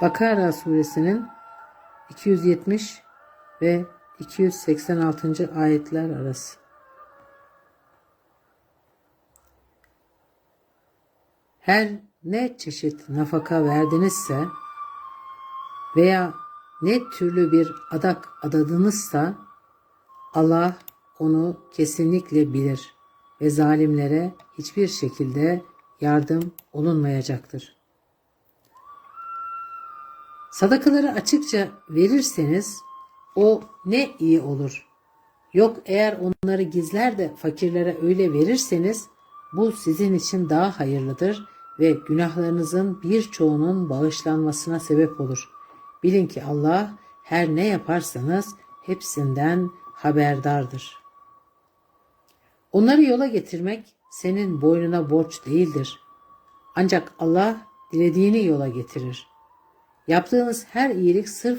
Bakara suresinin 270 ve 286. ayetler arası. Her ne çeşit nafaka verdinizse veya ne türlü bir adak adadınızsa Allah onu kesinlikle bilir ve zalimlere hiçbir şekilde yardım olunmayacaktır. Sadakaları açıkça verirseniz o ne iyi olur. Yok eğer onları gizler de fakirlere öyle verirseniz bu sizin için daha hayırlıdır ve günahlarınızın birçoğunun bağışlanmasına sebep olur. Bilin ki Allah her ne yaparsanız hepsinden haberdardır. Onları yola getirmek senin boynuna borç değildir. Ancak Allah dilediğini yola getirir. Yaptığınız her iyilik sırf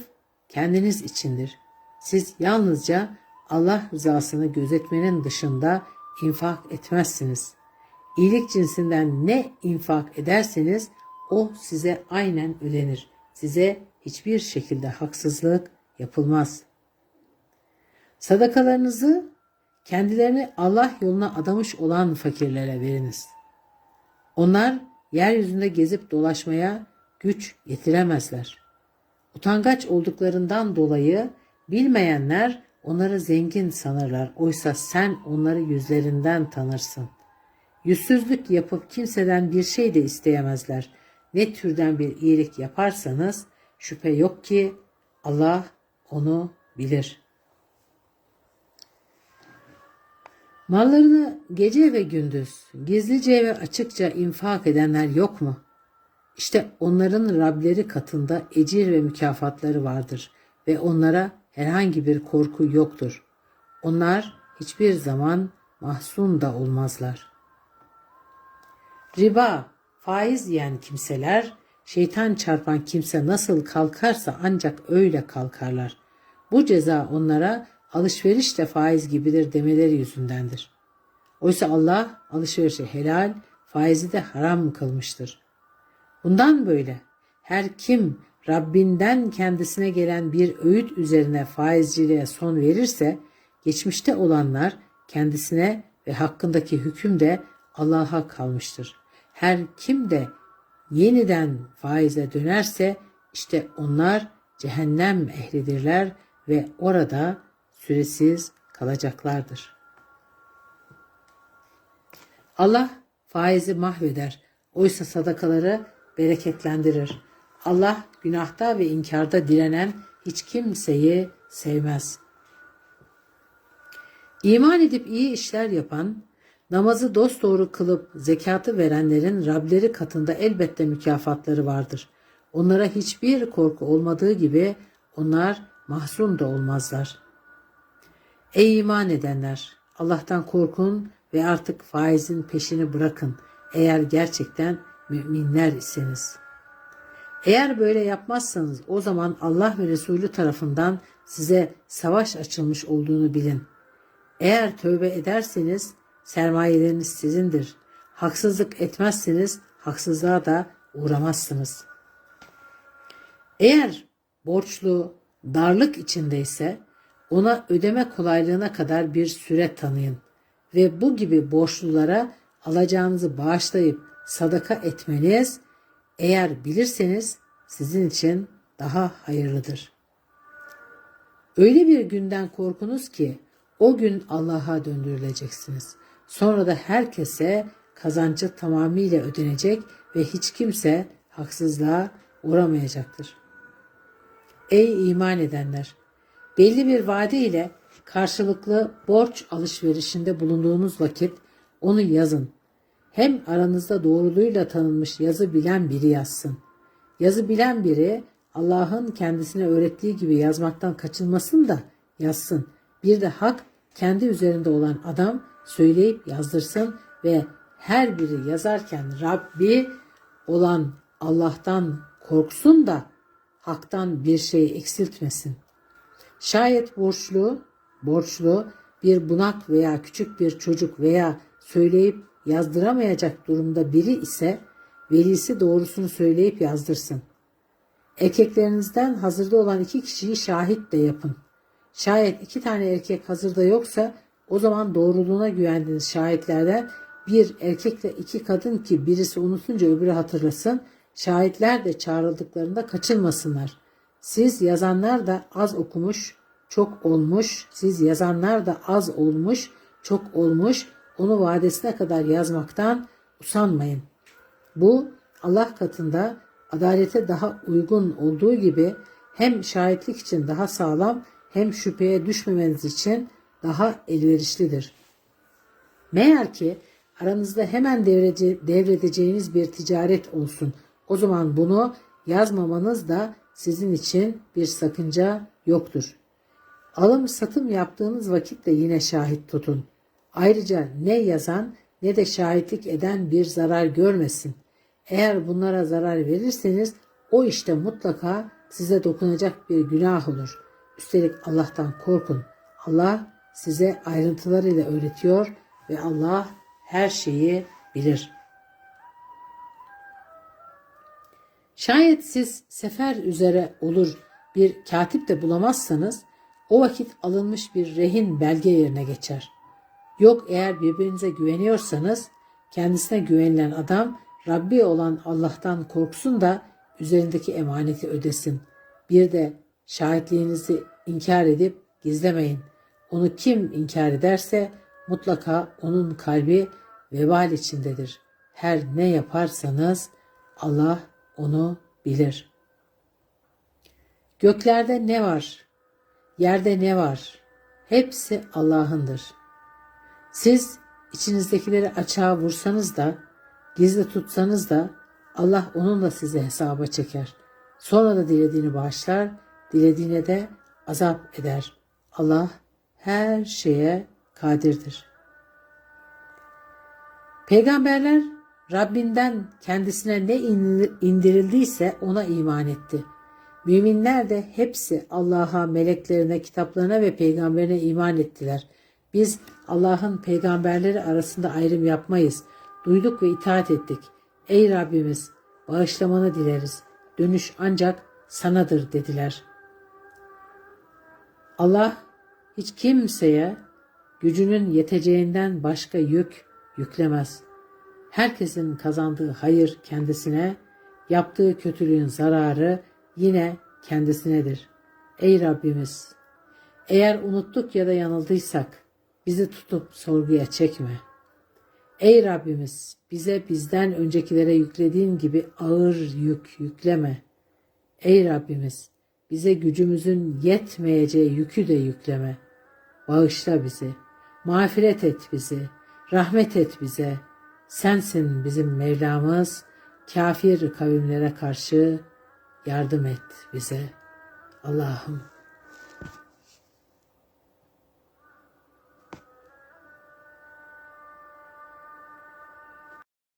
kendiniz içindir. Siz yalnızca Allah rızasını gözetmenin dışında infak etmezsiniz. İyilik cinsinden ne infak ederseniz o size aynen ödenir. Size hiçbir şekilde haksızlık yapılmaz. Sadakalarınızı kendilerini Allah yoluna adamış olan fakirlere veriniz. Onlar yeryüzünde gezip dolaşmaya güç yetiremezler. Utangaç olduklarından dolayı bilmeyenler onları zengin sanırlar. Oysa sen onları yüzlerinden tanırsın. Yüzsüzlük yapıp kimseden bir şey de isteyemezler. Ne türden bir iyilik yaparsanız şüphe yok ki Allah onu bilir. Mallarını gece ve gündüz gizlice ve açıkça infak edenler yok mu? İşte onların Rableri katında ecir ve mükafatları vardır ve onlara herhangi bir korku yoktur. Onlar hiçbir zaman mahzun da olmazlar. Riba, faiz yiyen kimseler, şeytan çarpan kimse nasıl kalkarsa ancak öyle kalkarlar. Bu ceza onlara alışveriş de faiz gibidir demeleri yüzündendir. Oysa Allah alışverişi helal, faizi de haram kılmıştır. Bundan böyle her kim Rabbinden kendisine gelen bir öğüt üzerine faizciliğe son verirse geçmişte olanlar kendisine ve hakkındaki hüküm de Allah'a kalmıştır. Her kim de yeniden faize dönerse işte onlar cehennem ehlidirler ve orada süresiz kalacaklardır. Allah faizi mahveder. Oysa sadakaları bereketlendirir. Allah günahta ve inkarda direnen hiç kimseyi sevmez. İman edip iyi işler yapan, namazı dosdoğru kılıp zekatı verenlerin Rableri katında elbette mükafatları vardır. Onlara hiçbir korku olmadığı gibi onlar mahzun da olmazlar. Ey iman edenler! Allah'tan korkun ve artık faizin peşini bırakın eğer gerçekten müminler iseniz. Eğer böyle yapmazsanız o zaman Allah ve Resulü tarafından size savaş açılmış olduğunu bilin. Eğer tövbe ederseniz sermayeleriniz sizindir. Haksızlık etmezseniz haksızlığa da uğramazsınız. Eğer borçlu darlık içindeyse ona ödeme kolaylığına kadar bir süre tanıyın ve bu gibi borçlulara alacağınızı bağışlayıp sadaka etmeniz eğer bilirseniz sizin için daha hayırlıdır. Öyle bir günden korkunuz ki o gün Allah'a döndürüleceksiniz. Sonra da herkese kazancı tamamıyla ödenecek ve hiç kimse haksızlığa uğramayacaktır. Ey iman edenler! Belli bir vade ile karşılıklı borç alışverişinde bulunduğunuz vakit onu yazın hem aranızda doğruluğuyla tanınmış yazı bilen biri yazsın. Yazı bilen biri Allah'ın kendisine öğrettiği gibi yazmaktan kaçınmasın da yazsın. Bir de hak kendi üzerinde olan adam söyleyip yazdırsın ve her biri yazarken Rabbi olan Allah'tan korksun da haktan bir şey eksiltmesin. Şayet borçlu, borçlu bir bunak veya küçük bir çocuk veya söyleyip yazdıramayacak durumda biri ise velisi doğrusunu söyleyip yazdırsın. Erkeklerinizden hazırda olan iki kişiyi şahit de yapın. Şayet iki tane erkek hazırda yoksa o zaman doğruluğuna güvendiğiniz şahitlerden bir erkekle iki kadın ki birisi unutunca öbürü hatırlasın. Şahitler de çağrıldıklarında kaçınmasınlar. Siz yazanlar da az okumuş, çok olmuş. Siz yazanlar da az olmuş, çok olmuş. Onu vadesine kadar yazmaktan usanmayın. Bu Allah katında adalete daha uygun olduğu gibi hem şahitlik için daha sağlam hem şüpheye düşmemeniz için daha elverişlidir. Meğer ki aranızda hemen devrece, devredeceğiniz bir ticaret olsun. O zaman bunu yazmamanız da sizin için bir sakınca yoktur. Alım satım yaptığınız vakit de yine şahit tutun. Ayrıca ne yazan ne de şahitlik eden bir zarar görmesin. Eğer bunlara zarar verirseniz o işte mutlaka size dokunacak bir günah olur. Üstelik Allah'tan korkun. Allah size ayrıntılarıyla öğretiyor ve Allah her şeyi bilir. Şayet siz sefer üzere olur bir katip de bulamazsanız o vakit alınmış bir rehin belge yerine geçer. Yok eğer birbirinize güveniyorsanız kendisine güvenilen adam Rabbi olan Allah'tan korksun da üzerindeki emaneti ödesin. Bir de şahitliğinizi inkar edip gizlemeyin. Onu kim inkar ederse mutlaka onun kalbi vebal içindedir. Her ne yaparsanız Allah onu bilir. Göklerde ne var? Yerde ne var? Hepsi Allah'ındır. Siz içinizdekileri açığa vursanız da, gizli tutsanız da Allah onunla sizi hesaba çeker. Sonra da dilediğini bağışlar, dilediğine de azap eder. Allah her şeye kadirdir. Peygamberler Rabbinden kendisine ne indirildiyse ona iman etti. Müminler de hepsi Allah'a, meleklerine, kitaplarına ve peygamberine iman ettiler. Biz Allah'ın peygamberleri arasında ayrım yapmayız. Duyduk ve itaat ettik. Ey Rabbimiz bağışlamanı dileriz. Dönüş ancak sanadır dediler. Allah hiç kimseye gücünün yeteceğinden başka yük yüklemez. Herkesin kazandığı hayır kendisine, yaptığı kötülüğün zararı yine kendisinedir. Ey Rabbimiz! Eğer unuttuk ya da yanıldıysak bizi tutup sorguya çekme. Ey Rabbimiz! Bize bizden öncekilere yüklediğin gibi ağır yük yükleme. Ey Rabbimiz! Bize gücümüzün yetmeyeceği yükü de yükleme. Bağışla bizi, mağfiret et bizi, rahmet et bize. Sensin bizim Mevlamız, kafir kavimlere karşı yardım et bize. Allah'ım